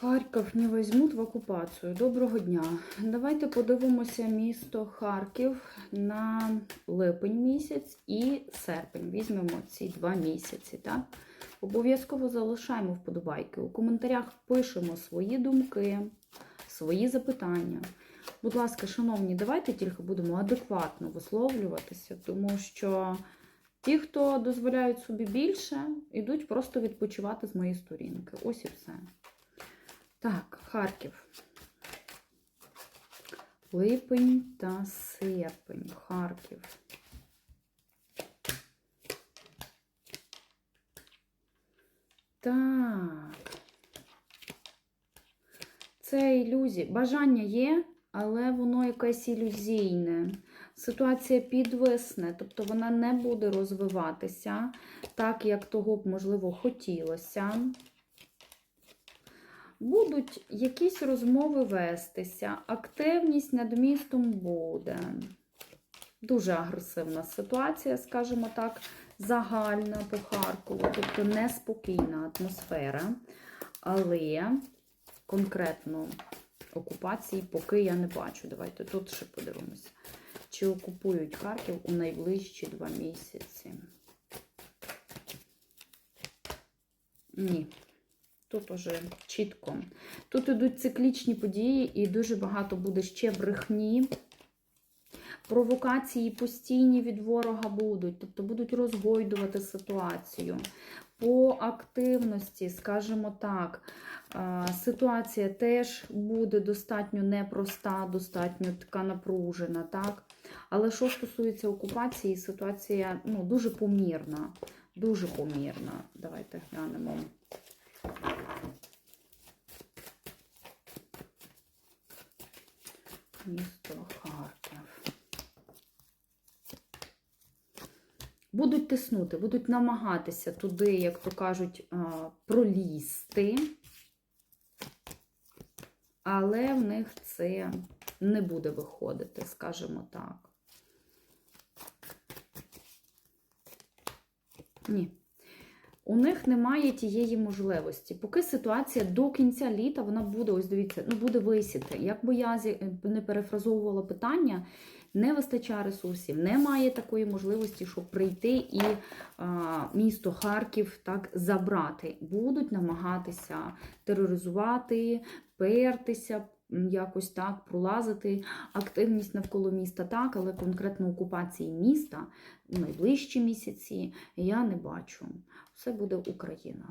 Харків не візьмуть в окупацію. Доброго дня. Давайте подивимося місто Харків на липень місяць і серпень. Візьмемо ці два місяці. Так? Обов'язково залишаємо вподобайки. У коментарях пишемо свої думки, свої запитання. Будь ласка, шановні, давайте тільки будемо адекватно висловлюватися, тому що ті, хто дозволяють собі більше, йдуть просто відпочивати з моєї сторінки. Ось і все. Так, Харків. Липень та серпень. Харків. Так. Це ілюзія. Бажання є, але воно якесь ілюзійне. Ситуація підвисне, тобто вона не буде розвиватися так, як того б, можливо, хотілося. Будуть якісь розмови вестися, активність над містом буде. Дуже агресивна ситуація, скажімо так, загальна по Харкову, тобто неспокійна атмосфера. Але конкретно окупації поки я не бачу. Давайте тут ще подивимося. Чи окупують Харків у найближчі два місяці? Ні. Тут уже чітко. Тут ідуть циклічні події, і дуже багато буде ще брехні. Провокації постійні від ворога будуть, тобто будуть розгойдувати ситуацію. По активності, скажімо так, ситуація теж буде достатньо непроста, достатньо така напружена. так? Але що стосується окупації, ситуація ну, дуже помірна. Дуже помірна. Давайте глянемо. Місто Харків. Будуть тиснути, будуть намагатися туди, як то кажуть, пролізти, але в них це не буде виходити, скажімо так. Ні. У них немає тієї можливості. Поки ситуація до кінця літа вона буде, ось дивіться, ну буде висіти. Як би я не перефразовувала питання, не вистачає ресурсів, немає такої можливості, щоб прийти і а, місто Харків так забрати. Будуть намагатися тероризувати, пертися. Якось так пролазити активність навколо міста, так, але конкретно окупації міста в найближчі місяці я не бачу. Все буде Україна.